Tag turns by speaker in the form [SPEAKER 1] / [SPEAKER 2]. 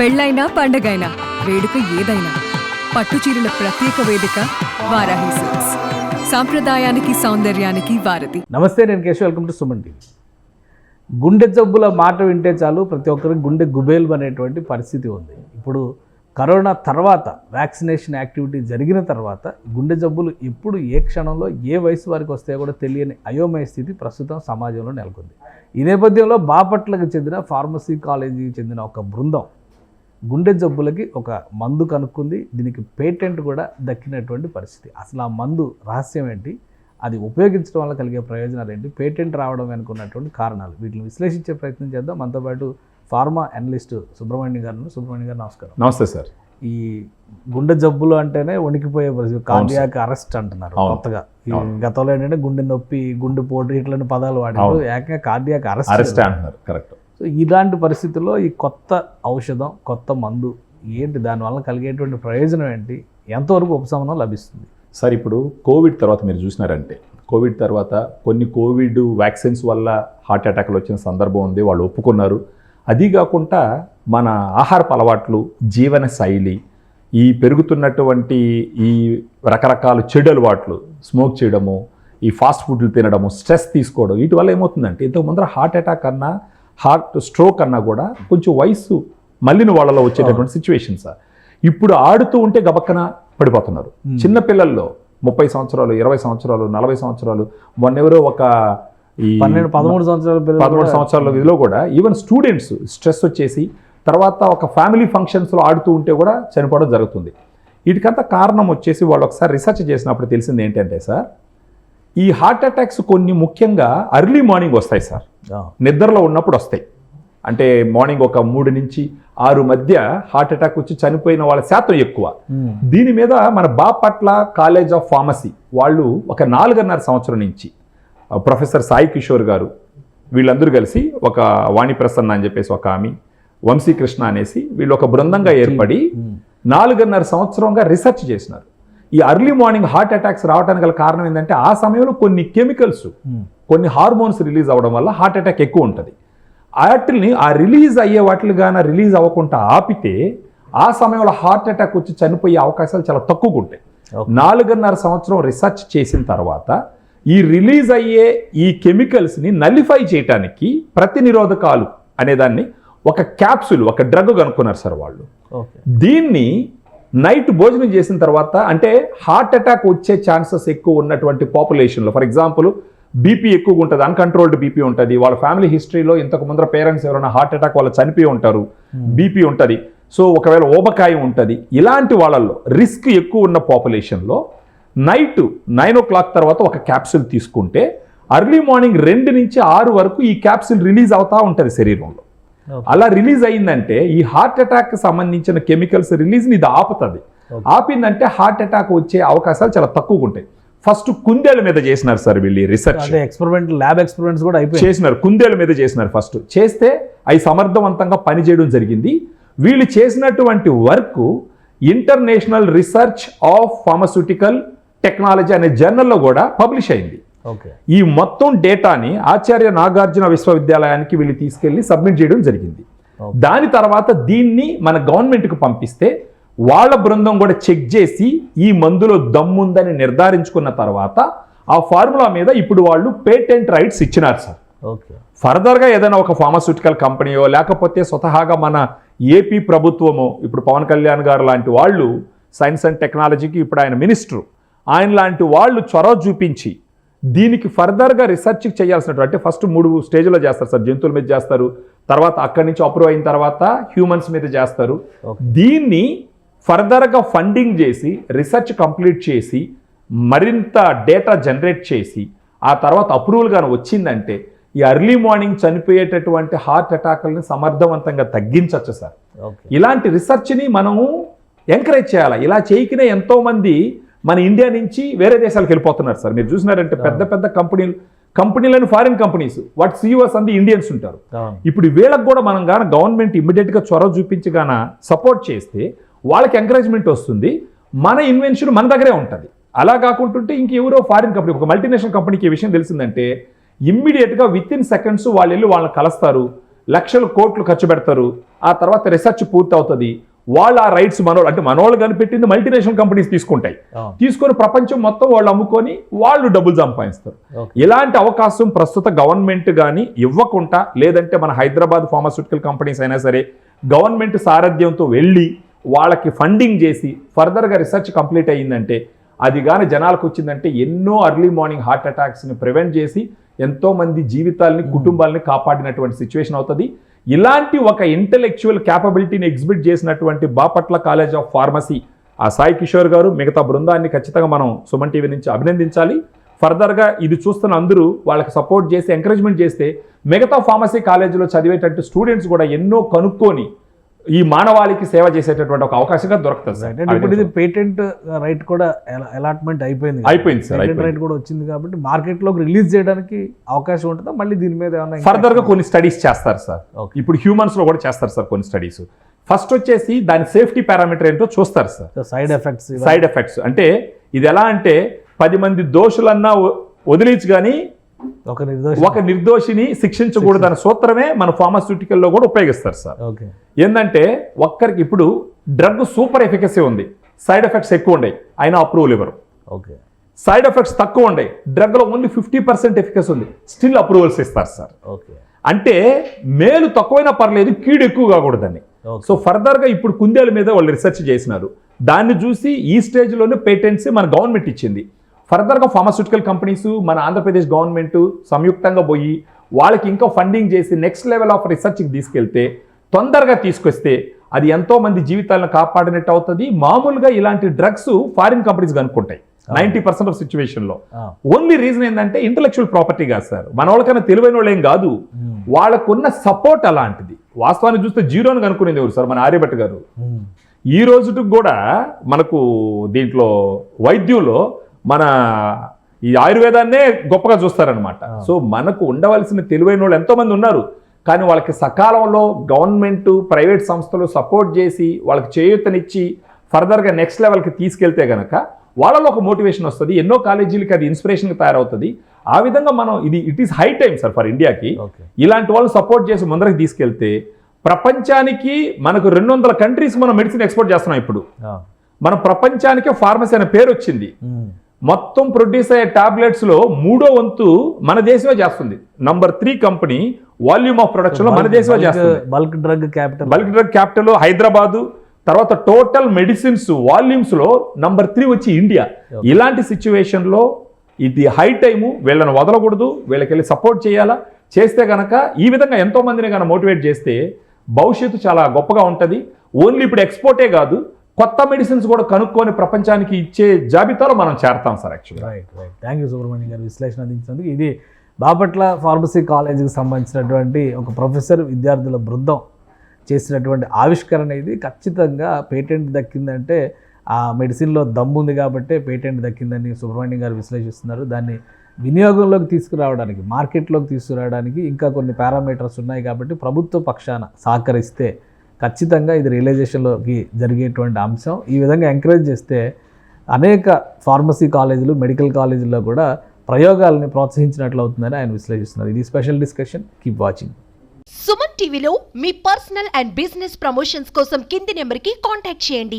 [SPEAKER 1] పెళ్ళైనా పండగైనా వేడుక ఏదైనా పట్టు చీరల ప్రత్యేక వేదిక వారాహి సిల్క్స్. సాంప్రదాయానికి సౌందర్యానికి వారధి.
[SPEAKER 2] నమస్తే నేను Keshav. Welcome to Suman TV. గుండె జబ్బుల మాట వింటే చాలు ప్రతి ఒక్కరికి గుండె గుబేలు అనేటువంటి పరిస్థితి ఉంది. ఇప్పుడు కరోనా తర్వాత వ్యాక్సినేషన్ యాక్టివిటీ జరిగిన తర్వాత గుండె జబ్బులు ఎప్పుడు ఏ క్షణంలో ఏ వయసు వారికి వస్తాయో కూడా తెలియని అయోమయ స్థితి ప్రస్తుతం సమాజంలో నెలకొంది. ఈ నేపథ్యంలో బాపట్లకు చెందిన ఫార్మసీ కాలేజీకి చెందిన ఒక బృందం గుండె జబ్బులకి ఒక మందు కనుక్కుంది. దీనికి పేటెంట్ కూడా దక్కినటువంటి పరిస్థితి. అసలు ఆ మందు రహస్యం ఏంటి? అది ఉపయోగించడం వల్ల కలిగే ప్రయోజనాలు ఏంటి? పేటెంట్ రావడం వెనుకున్నటువంటి కారణాలు. వీటిని విశ్లేషించే ప్రయత్నం చేద్దాం. మనతో పాటు ఫార్మా అనలిస్ట్ సుబ్రహ్మణ్యం గారు సుబ్రహ్మణ్యం గారు నమస్కారం.
[SPEAKER 3] నమస్తే సార్.
[SPEAKER 2] ఈ గుండె జబ్బులు అంటేనే వణికిపోయే పరిస్థితి. కార్డియాక్ అరెస్ట్ అంటున్నారు. కొత్తగా. గతంలో ఏంటంటే గుండె నొప్పి గుండె పోటు ఇట్లాంటి పదాలు
[SPEAKER 3] అవును.
[SPEAKER 2] ఏకంగా కార్డియాక్
[SPEAKER 3] అరెస్ట్
[SPEAKER 2] అరెస్ట్
[SPEAKER 3] అంటున్నారు. కరెక్ట్.
[SPEAKER 2] సో ఇలాంటి పరిస్థితుల్లో ఈ కొత్త ఔషధం కొత్త మందు ఏంటి? దానివల్ల కలిగేటువంటి ప్రయోజనం ఏంటి? ఎంతవరకు ఉపశమనం లభిస్తుంది?
[SPEAKER 3] సార్ ఇప్పుడు కోవిడ్ తర్వాత మీరు చూసినారంటే కోవిడ్ తర్వాత కొన్ని కోవిడ్ వ్యాక్సిన్స్ వల్ల హార్ట్ అటాక్లు వచ్చిన సందర్భం ఉంది వాళ్ళు ఒప్పుకున్నారు. అది కాకుండా మన ఆహారపు అలవాట్లు జీవన శైలి ఈ పెరుగుతున్నటువంటి ఈ రకరకాల చెడు అలవాట్లు స్మోక్ చేయడము ఈ ఫాస్ట్ ఫుడ్లు తినడము స్ట్రెస్ తీసుకోవడం వీటి వల్ల ఏమవుతుందంటే ఇంతకు ముందర హార్ట్ అటాక్ అన్నా హార్ట్ స్ట్రోక్ అన్నా కూడా కొంచెం వయసు మళ్ళిన వాళ్ళలో వచ్చేటటువంటి సిచ్యువేషన్ సార్ ఇప్పుడు ఆడుతూ ఉంటే గబక్కన పడిపోతున్నారు. చిన్న పిల్లల్లో ముప్పై సంవత్సరాలు ఇరవై సంవత్సరాలు నలభై సంవత్సరాలు మొన్నెవరో ఒక ఈ
[SPEAKER 2] పన్నెండు పదమూడు సంవత్సరాల
[SPEAKER 3] పదమూడు సంవత్సరాల ఇదిలో కూడా ఈవెన్ స్టూడెంట్స్ స్ట్రెస్ వచ్చేసి తర్వాత ఒక ఫ్యామిలీ ఫంక్షన్స్లో ఆడుతూ ఉంటే కూడా చనిపోవడం జరుగుతుంది. వీటికంతా కారణం వచ్చేసి వాళ్ళు ఒకసారి రీసెర్చ్ చేసినప్పుడు తెలిసింది ఏంటంటే సార్ ఈ హార్ట్ అటాక్స్ కొన్ని ముఖ్యంగా అర్లీ మార్నింగ్ వస్తాయి సార్. నిద్రలో ఉన్నప్పుడు వస్తాయి. అంటే మార్నింగ్ ఒక మూడు నుంచి ఆరు మధ్య హార్ట్ అటాక్ వచ్చి చనిపోయిన వాళ్ళ శాతం ఎక్కువ. దీని మీద మన బాపట్ల కాలేజ్ ఆఫ్ ఫార్మసీ వాళ్ళు ఒక నాలుగున్నర సంవత్సరం నుంచి ప్రొఫెసర్ సాయి కిషోర్ గారు వీళ్ళందరూ కలిసి ఒక వాణి ప్రసన్న అని చెప్పేసి ఒక ఆమె వంశీకృష్ణ అనేసి వీళ్ళు ఒక బృందంగా ఏర్పడి నాలుగున్నర సంవత్సరంగా రీసెర్చ్ చేసినారు. ఈ అర్లీ మార్నింగ్ హార్ట్ అటాక్స్ రావడానికి గల కారణం ఏంటంటే ఆ సమయంలో కొన్ని కెమికల్స్
[SPEAKER 2] ఉమ్,
[SPEAKER 3] కొన్ని హార్మోన్స్ రిలీజ్ అవ్వడం వల్ల హార్ట్ అటాక్ ఎక్కువ ఉంటుంది. వాటిని ఆ రిలీజ్ అయ్యే వాటిని గాన రిలీజ్ అవ్వకుండా ఆపితే ఆ సమయంలో హార్ట్ అటాక్ వచ్చి చనిపోయే అవకాశాలు చాలా తక్కువగా ఉంటాయి. నాలుగున్నర సంవత్సరం రీసెర్చ్ చేసిన తర్వాత ఈ రిలీజ్ అయ్యే ఈ కెమికల్స్ని నలిఫై చేయటానికి ప్రతినిరోధకాలు అనేదాన్ని ఒక క్యాప్సూల్ ఒక డ్రగ్ కనుక్కున్నారు సార్ వాళ్ళు. దీన్ని నైట్ భోజనం చేసిన తర్వాత అంటే హార్ట్ అటాక్ వచ్చే ఛాన్సెస్ ఎక్కువ ఉన్నటువంటి పాపులేషన్లో ఫర్ ఎగ్జాంపుల్ బీపీ ఎక్కువగా ఉంటుంది అన్కంట్రోల్డ్ బీపీ ఉంటుంది వాళ్ళ ఫ్యామిలీ హిస్టరీలో ఇంతకు ముందర పేరెంట్స్ ఎవరైనా హార్ట్ అటాక్ వాళ్ళు చనిపోయి ఉంటారు బీపీ ఉంటుంది సో ఒకవేళ ఓబకాయం ఉంటుంది ఇలాంటి వాళ్ళల్లో రిస్క్ ఎక్కువ ఉన్న పాపులేషన్లో నైట్ నైన్ ఓ క్లాక్ తర్వాత ఒక క్యాప్సూల్ తీసుకుంటే అర్లీ మార్నింగ్ రెండు నుంచి ఆరు వరకు ఈ క్యాప్సూల్ రిలీజ్ అవుతా ఉంటుంది శరీరంలో. అలా రిలీజ్ అయిందంటే ఈ హార్ట్ అటాక్ సంబంధించిన కెమికల్స్ రిలీజ్ ఇది ఆపుతుంది. ఆపిందంటే హార్ట్ అటాక్ వచ్చే అవకాశాలు చాలా తక్కువగా ఉంటాయి. ఫస్ట్ కుందేల మీద చేసినారు సార్ వీళ్ళు రీసెర్చ్.
[SPEAKER 2] ఎక్స్పెరిమెంట్ ల్యాబ్ ఎక్స్పెరిమెంట్స్ కూడా అయిపోయాయి.
[SPEAKER 3] చేసినారు కుందేల మీద చేసినారు ఫస్ట్. చేస్తే అవి సమర్థవంతంగా పనిచేయడం జరిగింది. వీళ్ళు చేసినటువంటి work international research of pharmaceutical technology అనే జర్నల్లో కూడా పబ్లిష్ అయింది. ఈ మొత్తం డేటాని ఆచార్య నాగార్జున విశ్వవిద్యాలయానికి వీళ్ళు తీసుకెళ్ళి సబ్మిట్ చేయడం జరిగింది. దాని తర్వాత దీన్ని మన గవర్నమెంట్కి పంపిస్తే వాళ్ళ బృందం కూడా చెక్ చేసి ఈ మందులో దమ్ముందని నిర్ధారించుకున్న తర్వాత ఆ ఫార్ములా మీద ఇప్పుడు వాళ్ళు పేటెంట్ రైట్స్ ఇచ్చినారు సార్. ఫర్దర్గా ఏదైనా ఒక ఫార్మాస్యూటికల్ కంపెనీయో లేకపోతే స్వతహాగా మన ఏపీ ప్రభుత్వమో ఇప్పుడు పవన్ కళ్యాణ్ గారు లాంటి వాళ్ళు సైన్స్ అండ్ టెక్నాలజీకి ఇప్పుడు ఆయన మినిస్టరు ఆయన లాంటి వాళ్ళు చొరవ చూపించి దీనికి ఫర్దర్గా రీసెర్చ్ చేయాల్సినటువంటి అంటే ఫస్ట్ మూడు స్టేజ్లో చేస్తారు సార్. జంతువుల మీద చేస్తారు. తర్వాత అక్కడి నుంచి అప్రూవ్ అయిన తర్వాత హ్యూమన్స్ మీద చేస్తారు. దీన్ని ఫర్దర్గా ఫండింగ్ చేసి రీసెర్చ్ కంప్లీట్ చేసి మరింత డేటా జనరేట్ చేసి ఆ తర్వాత అప్రూవల్ కానీ వచ్చిందంటే ఈ అర్లీ మార్నింగ్ చనిపోయేటటువంటి హార్ట్ అటాక్లని సమర్థవంతంగా తగ్గించవచ్చు సార్. ఇలాంటి రీసెర్చ్ని మనము ఎంకరేజ్ చేయాలి? ఇలా చేయకనే ఎంతోమంది మన ఇండియా నుంచి వేరే దేశాలకు వెళ్ళిపోతున్నారు సార్. మీరు చూసినారంటే పెద్ద పెద్ద కంపెనీలు కంపెనీలను ఫారిన్ కంపెనీస్ వాటి సీఈఓస్ అంది ఇండియన్స్ ఉంటారు. ఇప్పుడు వీళ్ళకి కూడా మనం గాన గవర్నమెంట్ ఇమ్మీడియట్గా చొరవ చూపించి గాన సపోర్ట్ చేస్తే వాళ్ళకి ఎంకరేజ్మెంట్ వస్తుంది. మన ఇన్వెన్షన్ మన దగ్గరే ఉంటుంది. అలా కాకుంటుంటే ఇంకెవరో ఫారిన్ కంపెనీ ఒక మల్టీనేషనల్ కంపెనీకి ఈ విషయం తెలిసిందంటే ఇమ్మీడియట్గా విత్ ఇన్ సెకండ్స్ వాళ్ళు వెళ్ళి వాళ్ళని కలుస్తారు. లక్షల కోట్లు ఖర్చు పెడతారు. ఆ తర్వాత రీసెర్చ్ పూర్తి అవుతుంది వాళ్ళు ఆ రైట్స్ మనోళ్ళు అంటే మనోళ్ళు కనిపెట్టింది మల్టీనేషనల్ కంపెనీస్ తీసుకుంటాయి. తీసుకొని ప్రపంచం మొత్తం వాళ్ళు అమ్ముకొని వాళ్ళు డబ్బులు సంపాదిస్తారు. ఇలాంటి అవకాశం ప్రస్తుత గవర్నమెంట్ కానీ ఇవ్వకుండా లేదంటే మన హైదరాబాద్ ఫార్మాస్యూటికల్ కంపెనీస్ అయినా సరే గవర్నమెంట్ సారథ్యంతో వెళ్ళి వాళ్ళకి ఫండింగ్ చేసి ఫర్దర్గా రీసెర్చ్ కంప్లీట్ అయ్యిందంటే అది కానీ జనాలకు వచ్చిందంటే ఎన్నో అర్లీ మార్నింగ్ హార్ట్ అటాక్స్ని ప్రివెంట్ చేసి ఎంతో మంది జీవితాల్ని కుటుంబాలని కాపాడినటువంటి సిచ్యువేషన్ అవుతుంది ఇలాంటి ఒక ఇంటలెక్చువల్ క్యాపబిలిటీని ఎగ్జిబిట్ చేసినటువంటి బాపట్ల కాలేజ్ ఆఫ్ ఫార్మసీ ఆ సాయి కిషోర్ గారు మిగతా బృందాన్ని ఖచ్చితంగా మనం సుమన్ టీవీ నుంచి అభినందించాలి. ఫర్దర్గా ఇది చూస్తున్న అందరూ వాళ్ళకి సపోర్ట్ చేసి ఎంకరేజ్మెంట్ చేస్తే మిగతా ఫార్మసీ కాలేజీలో చదివేటట్టు స్టూడెంట్స్ కూడా ఎన్నో కనుక్కొని ఈ మానవాళికి సేవ చేసేటటువంటి ఒక అవకాశంగా దొరుకుతుంది సార్.
[SPEAKER 2] ఇప్పుడు ఇది పేటెంట్ రైట్ కూడా అలాట్మెంట్ అయిపోయింది.
[SPEAKER 3] అయిపోయింది సార్,
[SPEAKER 2] పేటెంట్. రైట్ కూడా వచ్చింది కాబట్టి మార్కెట్లోకి రిలీజ్ చేయడానికి అవకాశం ఉంటుందా మళ్ళీ దీని మీద ఏమైనా
[SPEAKER 3] ఫర్దర్గా కొన్ని స్టడీస్ చేస్తారు సార్. ఇప్పుడు హ్యూమన్స్లో కూడా చేస్తారు సార్ కొన్ని స్టడీస్ ఫస్ట్ వచ్చేసి దాని సేఫ్టీ పారామీటర్ ఏంటో చూస్తారు sir
[SPEAKER 2] side effects
[SPEAKER 3] side effects అంటే ఇది ఎలా అంటే పది మంది దోషులన్నా వదిలించి కానీ
[SPEAKER 2] ఒక నిర్దోష
[SPEAKER 3] ఒక నిర్దోషిని శిక్షించకూడదన్న సూత్రమే మన ఫార్మాస్యూటికల్లో కూడా ఉపయోగిస్తారు సార్.
[SPEAKER 2] ఓకే.
[SPEAKER 3] ఏంటంటే ఒక్కరికి ఇప్పుడు డ్రగ్ సూపర్ ఎఫికసీ ఉంది సైడ్ ఎఫెక్ట్స్ ఎక్కువ ఉన్నాయి అయినా అప్రూవల్ ఇవ్వరు.
[SPEAKER 2] ఓకే.
[SPEAKER 3] సైడ్ ఎఫెక్ట్స్ తక్కువ ఉన్నాయి డ్రగ్లో ఓన్లీ ఫిఫ్టీ పర్సెంట్ ఎఫికస్ ఉంది స్టిల్ అప్రూవల్స్ ఇస్తారు సార్.
[SPEAKER 2] ఓకే.
[SPEAKER 3] అంటే మేలు తక్కువైనా పర్లేదు కీడు ఎక్కువ కాకూడదని. సో ఫర్దర్గా ఇప్పుడు కుందేల మీద వాళ్ళు రీసెర్చ్ చేసినారు దాన్ని చూసి ఈ స్టేజ్లోనే పేటెంట్స్ మన గవర్నమెంట్ ఇచ్చింది. ఫర్దర్గా ఫార్మాస్యూటికల్ కంపెనీస్ మన ఆంధ్రప్రదేశ్ గవర్నమెంట్ సంయుక్తంగా పోయి వాళ్ళకి ఇంకా ఫండింగ్ చేసి నెక్స్ట్ లెవెల్ ఆఫ్ రీసెర్చ్కి తీసుకెళ్తే తొందరగా తీసుకొస్తే అది ఎంతో మంది జీవితాలను కాపాడినట్టు అవుతుంది. మామూలుగా ఇలాంటి డ్రగ్స్ ఫారిన్ కంపెనీస్ కనుక్కుంటాయి. నైంటీ పర్సెంట్ ఆఫ్ సిచ్యువేషన్లో. ఓన్లీ రీజన్ ఏంటంటే ఇంటలెక్చువల్ ప్రాపర్టీ కాదు సార్. మన వాళ్ళకన్నా తెలివైన వాళ్ళు ఏం కాదు వాళ్ళకున్న సపోర్ట్ అలాంటిది. వాస్తవాన్ని చూస్తే జీరోని కనుక్కునేది ఎవరు సార్? మన ఆర్యభట్ గారు. ఈ రోజుకి కూడా మనకు దీంట్లో వైద్యంలో మన ఈ ఆయుర్వేదాన్నే గొప్పగా చూస్తారనమాట సో మనకు ఉండవలసిన తెలివైన వాళ్ళు ఎంతోమంది ఉన్నారు. కానీ వాళ్ళకి సకాలంలో గవర్నమెంట్ ప్రైవేట్ సంస్థలు సపోర్ట్ చేసి వాళ్ళకి చేయూతనిచ్చి ఫర్దర్గా నెక్స్ట్ లెవెల్కి తీసుకెళ్తే గనక వాళ్ళలో ఒక మోటివేషన్ వస్తుంది. ఎన్నో కాలేజీలకి అది ఇన్స్పిరేషన్గా తయారవుతుంది. ఆ విధంగా మనం ఇది it is high time sir for ఇండియాకి ఇలాంటి వాళ్ళు సపోర్ట్ చేసి ముందరకు తీసుకెళ్తే ప్రపంచానికి మనకు రెండు వందల కంట్రీస్ మనం మెడిసిన్ ఎక్స్పోర్ట్ చేస్తున్నాం ఇప్పుడు. మన ప్రపంచానికే ఫార్మసీ అనే పేరు వచ్చింది. మొత్తం ప్రొడ్యూస్ అయ్యే టాబ్లెట్స్లో మూడో వంతు మన దేశమే చేస్తుంది. Number three company volume of ప్రొడక్షన్లో మన దేశమే చేస్తుంది.
[SPEAKER 2] Bulk drug capital
[SPEAKER 3] bulk drug capital Hyderabad తర్వాత టోటల్ మెడిసిన్స్ వాల్యూమ్స్లో నంబర్ త్రీ వచ్చి ఇండియా ఇలాంటి సిచ్యువేషన్లో ఇది హై టైము వీళ్ళని వదలకూడదు వీళ్ళకి వెళ్ళి సపోర్ట్ చేయాలా? చేస్తే గనక ఈ విధంగా ఎంతో మందిని కనుక మోటివేట్ చేస్తే భవిష్యత్తు చాలా గొప్పగా ఉంటుంది. ఓన్లీ ఇప్పుడు ఎక్స్పోర్టే కాదు కొత్త మెడిసిన్స్ కూడా కనుక్కొని ప్రపంచానికి ఇచ్చే జాబితాలో మనం చేరతాం సార్ యాక్చువల్గా
[SPEAKER 2] right right thank you Subrahmanyam garu విశ్లేషణ అందించినందుకు. ఇది బాపట్ల ఫార్మసీ కాలేజీకి సంబంధించినటువంటి ఒక ప్రొఫెసర్ విద్యార్థుల బృందం చేసినటువంటి ఆవిష్కరణ ఇది. ఖచ్చితంగా పేటెంట్ దక్కిందంటే ఆ మెడిసిన్లో దమ్ము ఉంది కాబట్టి పేటెంట్ దక్కిందని సుబ్రహ్మణ్యం గారు విశ్లేషిస్తున్నారు. దాన్ని వినియోగంలోకి తీసుకురావడానికి మార్కెట్లోకి తీసుకురావడానికి ఇంకా కొన్ని పారామీటర్స్ ఉన్నాయి కాబట్టి ప్రభుత్వ పక్షాన సహకరిస్తే ఖచ్చితంగా ఇది రియలైజేషన్లోకి జరిగేటువంటి అంశం. ఈ విధంగా ఎంకరేజ్ చేస్తే అనేక ఫార్మసీ కాలేజీలు మెడికల్ కాలేజీల్లో కూడా ప్రయోగాలని ప్రోత్సహించినట్లు అవుతుందని ఆయన విశ్లేషిస్తున్నారు. ఇది special discussion. Keep watching.
[SPEAKER 4] Suman టీవీలో మీ పర్సనల్ అండ్ బిజినెస్ ప్రమోషన్స్ కోసం కింది నెంబర్కి కాంటాక్ట్ చేయండి.